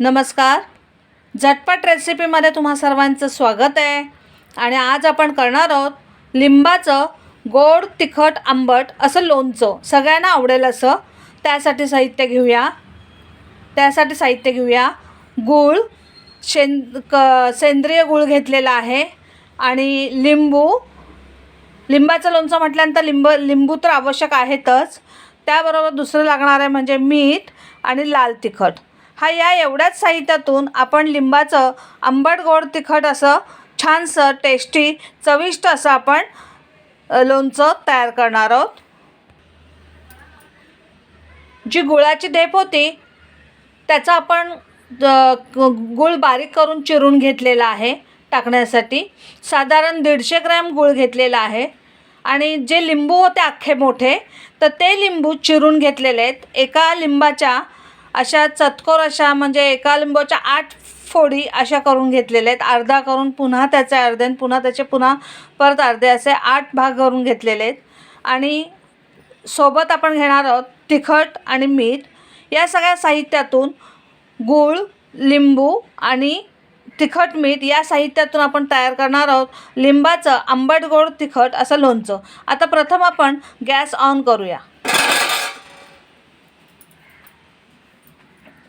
नमस्कार. झटपट रेसिपीमध्ये तुम्हा सर्वांचं स्वागत आहे. आणि आज आपण करणार आहोत लिंबाचं गोड तिखट आंबट असं लोणचं. सगळ्यांना आवडेल असं. त्यासाठी साहित्य घेऊया. त्यासाठी साहित्य घेऊया. गूळ शें क सेंद्रिय गूळ घेतलेला आहे. आणि लिंबू लिंबाचं लोणचं म्हटल्यानंतर लिंब लिंबू तर आवश्यक आहेतच. त्याबरोबर दुसरं लागणार आहे म्हणजे मीठ आणि लाल तिखट. हा या एवढ्याच साहित्यातून आपण लिंबाचं आंबट गोड तिखट असं छानसं टेस्टी चविष्ट असं आपण लोणचं तयार करणार आहोत. जी गुळाची ढेप होती त्याचा आपण ग- गूळ बारीक करून चिरून घेतलेला आहे टाकण्यासाठी. साधारण दीडशे ग्रॅम गूळ घेतलेला आहे. आणि जे लिंबू होते अख्खे मोठे तर ते लिंबू चिरून घेतलेले आहेत. एका लिंबाच्या अशा चतकोर अशा म्हणजे एका लिंबूच्या आठ फोडी अशा करून घेतलेल्या आहेत. अर्धा करून पुन्हा त्याचे अर्धे आणि पुन्हा त्याचे पुन्हा परत अर्धे असे आठ भाग करून घेतलेले आहेत. आणि सोबत आपण घेणार आहोत तिखट आणि मीठ. या सगळ्या साहित्यातून गूळ लिंबू आणि तिखट मीठ या साहित्यातून आपण तयार करणार आहोत लिंबाचं आंबट गोड तिखट असं लोणचं. आता प्रथम आपण गॅस ऑन करूया.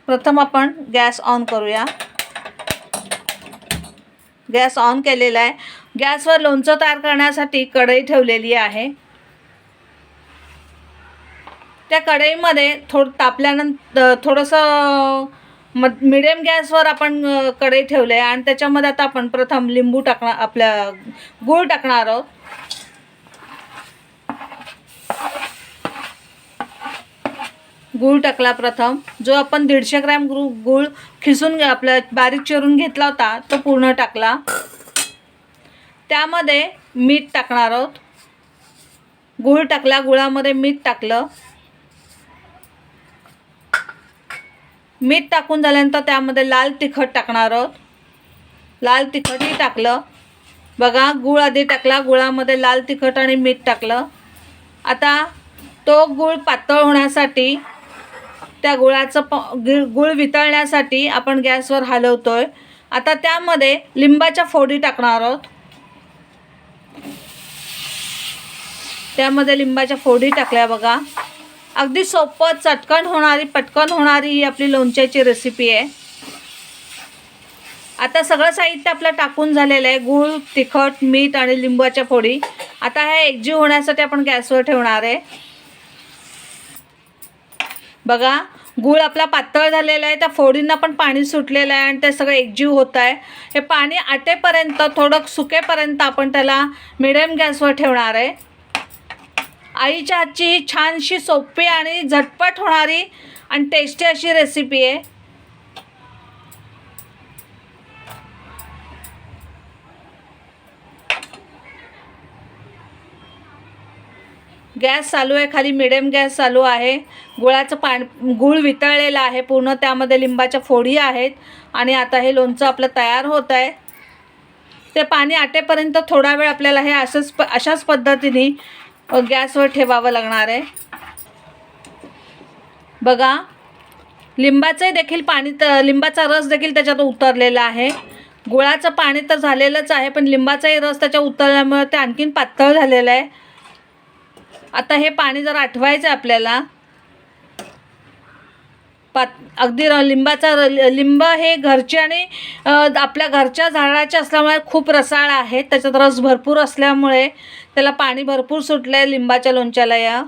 प्रथम आपण गॅस ऑन करूया. गॅस ऑन केलेला आहे. गॅसवर लोणचं तयार करण्यासाठी कढई ठेवलेली आहे. त्या कढईमध्ये थोडं तापल्यानंतर थोडंसं म मिडियम गॅसवर आपण कढई ठेवलं आहे. आणि त्याच्यामध्ये आता आपण प्रथम लिंबू टाकणार आपल्या गूळ टाकणार आहोत. गूळ टाकला प्रथम. जो आपण दीडशे ग्रॅम गु गूळ खिसून आपला बारीक चिरून घेतला होता तो पूर्ण टाकला. त्यामध्ये मीठ टाकणार आहोत. गूळ टाकला गुळामध्ये मीठ टाकलं. मीठ टाकून झाल्यानंतर त्यामध्ये लाल तिखट टाकणार आहोत. लाल तिखटही टाकलं. बघा गूळ आधी टाकला गुळामध्ये लाल तिखट आणि मीठ टाकलं. आता तो गूळ पातळ होण्यासाठी त्या गुळाचं प गिळ गूळ वितळण्यासाठी आपण गॅसवर हलवतो आहे आता त्यामध्ये लिंबाच्या फोडी टाकणार आहोत. त्यामध्ये लिंबाच्या फोडी टाकल्या बघा. अगदी सोपं चटकन होणारी पटकन होणारी ही आपली लोणच्याची रेसिपी आहे. आता सगळं साहित्य आपलं टाकून झालेलं आहे. गूळ तिखट मीठ आणि लिंबाच्या फोडी. आता हे एकजीव होण्यासाठी आपण गॅसवर ठेवणार आहे. बघा गूळ आपला पातळ झालेला आहे त्या फोडींना पण पाणी सुटलेलं आहे आणि ते सगळं एकजीव होत आहे. हे पाणी आटेपर्यंत थोडं सुकेपर्यंत आपण त्याला मिडियम गॅसवर ठेवणार आहे. आईच्या हातची ही छानशी सोपी आणि झटपट होणारी आणि टेस्टी अशी रेसिपी आहे. गॅस चालू आहे खाली मिडियम गॅस चालू आहे. गुळाचं पाण गूळ वितळलेलं आहे पूर्ण त्यामध्ये लिंबाच्या फोडी आहेत आणि आता हे लोणचं आपलं तयार होत आहे. ते पाणी आटेपर्यंत थोडा वेळ आपल्याला हे असंच प अशाच पद्धतीने गॅसवर ठेवावं लागणार आहे. बघा लिंबाचंही देखील पाणी तर लिंबाचा रस देखील त्याच्यात उतरलेला आहे. गुळाचं पाणी तर झालेलंच आहे पण लिंबाचाही रस त्याच्या उतरल्यामुळे ते आणखीन पातळ झालेलं आहे. आता हे पाणी जर आठवायचं आहे आपल्याला पात अगदी र लिंबाचा र लिंब हे घरचे आणि आपल्या घरच्या झाडाचे असल्यामुळे खूप रसाळ आहे. त्याच्यात रस भरपूर असल्यामुळे त्याला पाणी भरपूर सुटलं आहे लिंबाच्या लोणच्याला या.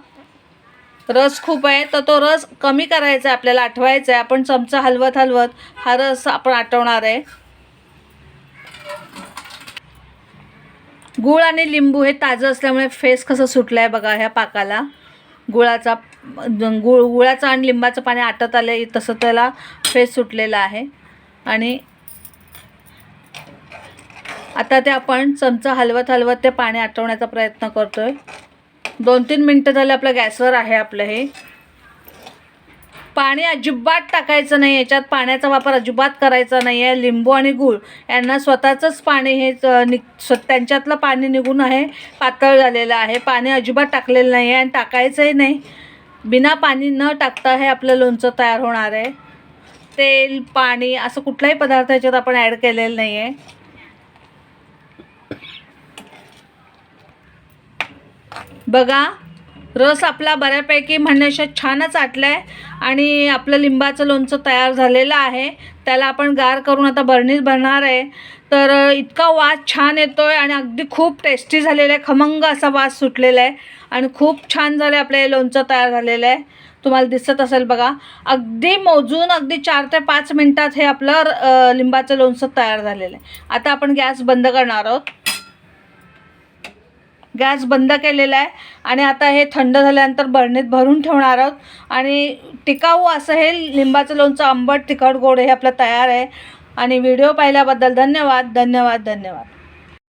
रस खूप आहे तर तो रस कमी करायचा आहे आपल्याला आठवायचा आहे. आपण चमचा हलवत हलवत हा रस आपण आठवणार आहे. गूळ आणि लिंबू हे ताजं असल्यामुळे फेस कसं सुटलं आहे बघा ह्या पाकाला. गुळाचा गुळ गुळाचं आणि लिंबाचं पाणी आटत आलं आहे तसं त्याला फेस सुटलेला आहे. आणि आता ते आपण चमचा हलवत हलवत ते पाणी आटवण्याचा प्रयत्न करतो आहे दोन तीन मिनटं झालं आपलं गॅसवर आहे आपलं हे. पाणी अजिबात टाकायचं नाही याच्यात पाण्याचा वापर अजिबात करायचा नाही आहे लिंबू आणि गूळ यांना स्वतःचंच पाणी हे नि स्व त्यांच्यातलं पाणी निघून आहे पातळ झालेलं आहे. पाणी अजिबात टाकलेलं नाही आहे आणि टाकायचंही नाही. बिना पाणी न टाकता हे आपलं लोणचं तयार होणार आहे. तेल पाणी असं कुठलाही पदार्थ याच्यात आपण ॲड केलेलं नाही आहे बघा रस आपला बऱ्यापैकी म्हणण्याशा छानच आटला आहे आणि आपलं लिंबाचं लोणचं तयार झालेलं आहे. त्याला आपण गार करून आता बरणीत भरणार आहे. तर इतका वास छान येतो आहे आणि अगदी खूप टेस्टी झालेला आहे. खमंग असा वास सुटलेला आहे आणि खूप छान झालं आपलं हे लोणचं तयार झालेलं आहे. तुम्हाला दिसत असेल बघा. अगदी मोजून अगदी चार ते पाच मिनटात हे आपलं लिंबाचं लोणचं तयार झालेलं आहे. आता आपण गॅस बंद करणार आहोत. गॅस बंद केलेला आहे. आणि आता हे थंड झाल्यानंतर बरणीत भरून ठेवणार आहोत. आणि टिकाऊ असं हे लिंबाचं लोणचं आंबट तिखट गोड हे आपलं तयार आहे. आणि व्हिडिओ पाहिल्याबद्दल धन्यवाद धन्यवाद धन्यवाद.